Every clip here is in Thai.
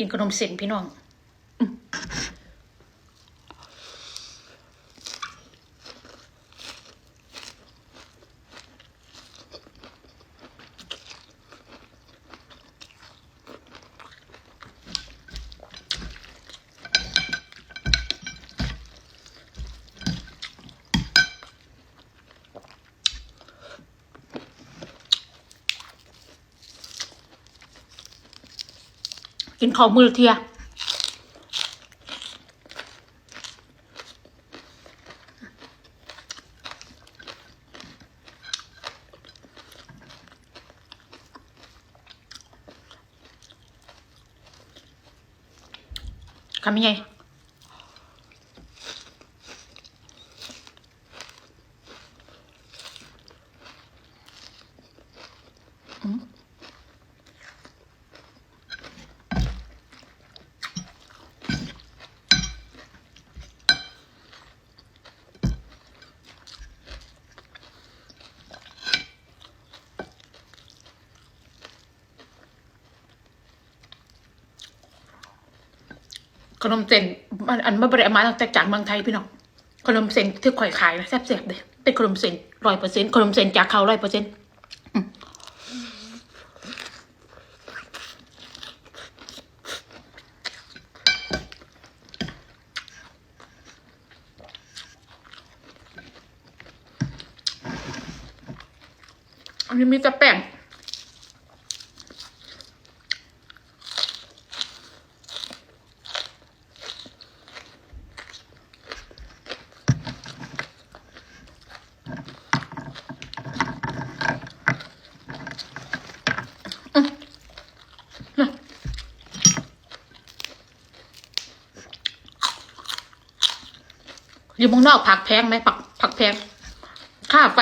กินขนมเส้นพี่น้อง กินข้าวมือเทียคำยังไง ขนมเส้นมันอันม่ได้เอามาตั้งแต่จากเมืองไทยพี่น้องขนมเส้นที่ข่อยขายนะแซ่บๆเลยเป็นขนมเส้นร้อยเปอร์เซ็นต์ขนมเส้นจากเขาร้อยเปอร์เซ็นต์อันนี้มีแต่แป้ง อยู่เมืองนอกผักแพงไหมผักผักแพง ค่าไฟ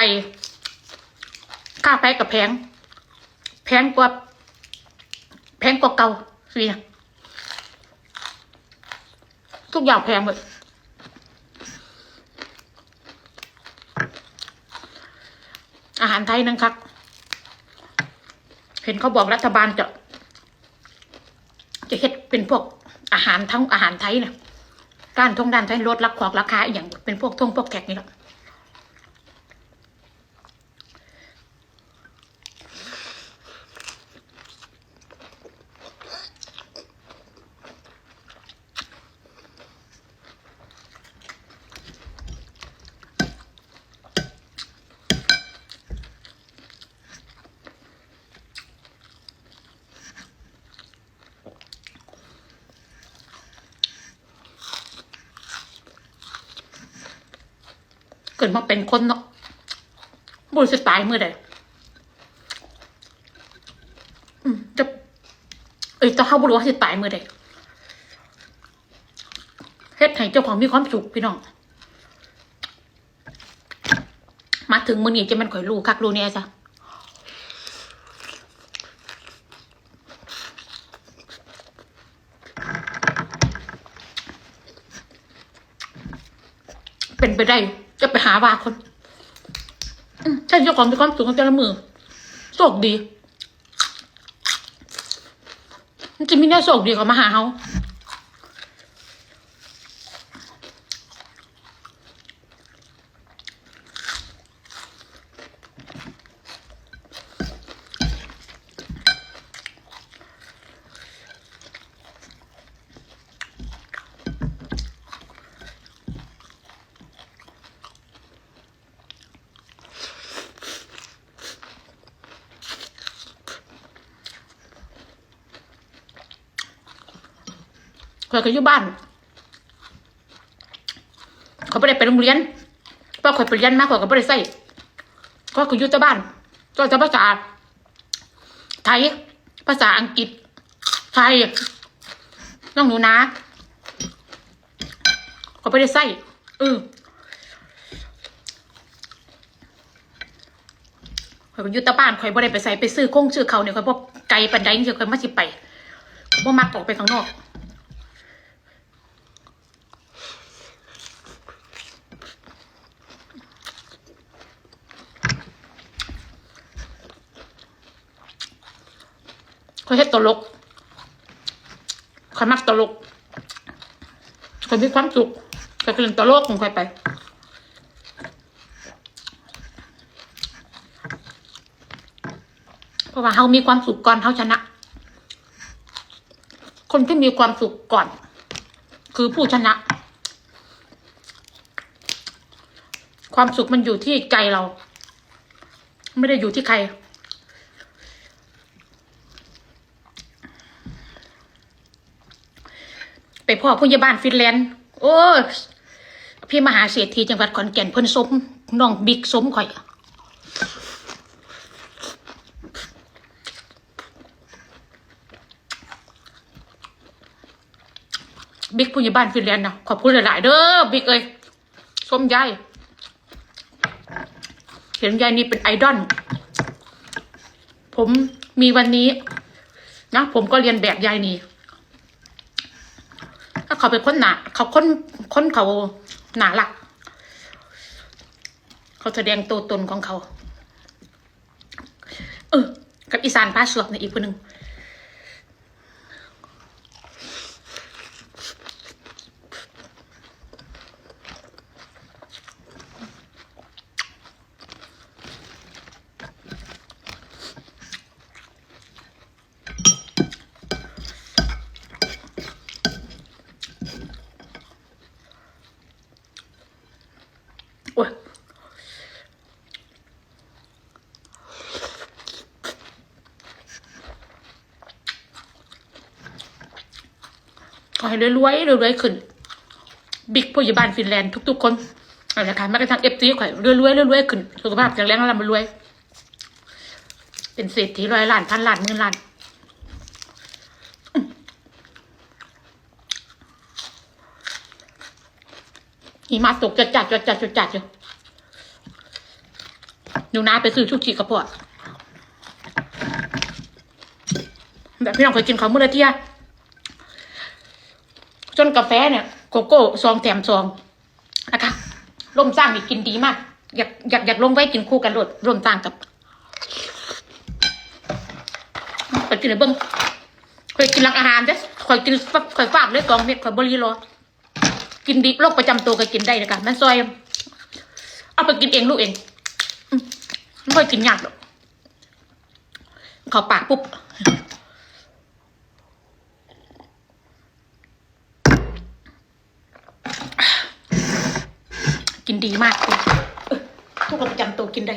ค่าไฟกับแพง แพงกว่า แพงกว่าเก่าสิทุกอย่างแพงหมดอาหารไทยนั่นครับ เห็นเขาบอกรัฐบาลจะ จะเฮ็ดเป็นพวกอาหารทั้งอาหารไทยเนี่ย การทงด้านไทยลดรักขอกราคาอย่างเป็นพวกทงพวกแขกนี่แหละเกิ ดมาเป็นคนเนาะบุรุษตายเมื่อใดจะเอ้ยจะเข้าบุรุษว่าสิตายเมื่อใดเฮ็ดให้เจ้าของมีความสุขพี่น้อง มาถึงมือนี้จะมันข่อยรู้คักรู้เนี่ยจ้ะเป็นไปได้ จะไปหาว่าคนใช่เจ้าของมีความสุขของแต่ละมือโชคดี มันจะมีแน่โชคดีกว่ามาหาเขา ข่อยก็อยู่บ้านเขาไม่ได้ไปโรงเรียนเพราะข่อยไปเรียนมากข่อยก็ไม่ได้ใส่ก็คืออยู่แต่บ้าน ก็จะภาษา ไทย ภาษาอังกฤษ ไทยน้องหนูนะเขาไม่ได้ใส่เออข่อยยู่แต่บ้านข่อยบ่ได้ไปใส่ไปซื้อคงซื้อเขาเนี่ยข่อยบ่ไกลปันใดนี่ข่อยมาสิไปข่อยบ่มักออกไปข้างนอก เขาเฮ็ดตลกคอยมักตลกคอยมีความสุขคอยเล่นตลกของคอยไปเพราะว่าเขามีความสุขก่อนเขาชนะ คนที่มีความสุขก่อน คือผู้ชนะ ความสุขมันอยู่ที่ใจเรา ไม่ได้อยู่ที่ใคร ไปพ่อผู้ใหญ่บ้านฟินแลนด์ โอ้พี่มหาเศรษฐีจังหวัดขอนแก่นเพิ่นสมน้องบิ๊กสมข่อยบิ๊กผู้ใหญ่บ้านฟินแลนด์นะขอบคุณหลาย ๆ เด้อบิ๊กเอ้ยสมยายเห็นยายนี่เป็นไอดอลผมมีวันนี้นะผมก็เรียนแบบยายนี่ถ้ เขาเป็นคนหนาเขาคนคนเขาหนาหลัก เขาแสดงตัวตนของเขา เออ กับอีสานพาสวกในอีกคนหนึ่ง โอ้ย ขอให้รวยๆรวยๆขึ้น บิ๊กผู้ใหญ่บ้านฟินแลนด์ทุก ๆ คนเอาละค่ะแม้กระทั่งเอฟซีข่อยรวยๆรวยๆขึ้นสุขภาพแข็งแรงแล้วร่ำรวย เป็นเศรษฐีร้อยล้านพันล้านหมื่นล้านหิมะตกจัดจัดจัดจัดจัดจัดอยู่หนูนาไปซื้อชุกชีกระเพาะแบบพี่น้องเคยกินเขาวมื่อไรเที่ย กาแฟเนี่ยโกโก้ซองแถมซองนะคะร่มสร้างนี่กินดีมาก อยากอยากอยากลงไว้กินคู่กันรดร่มสร้างกับไปกินเบิ้งเคยกินหลังอาหารเด้คอยกินคอยฝากเลยกองเม็ดคอยบริโรกินดิบโรคประจำตัวก็กินได้นะคะมันซอย เอาไปกินเองลูกเองไม่ค่อยกินยากหรอกเขาปากปุ๊บ ดีมากเลยเออทุกคนประจำตัวกินได้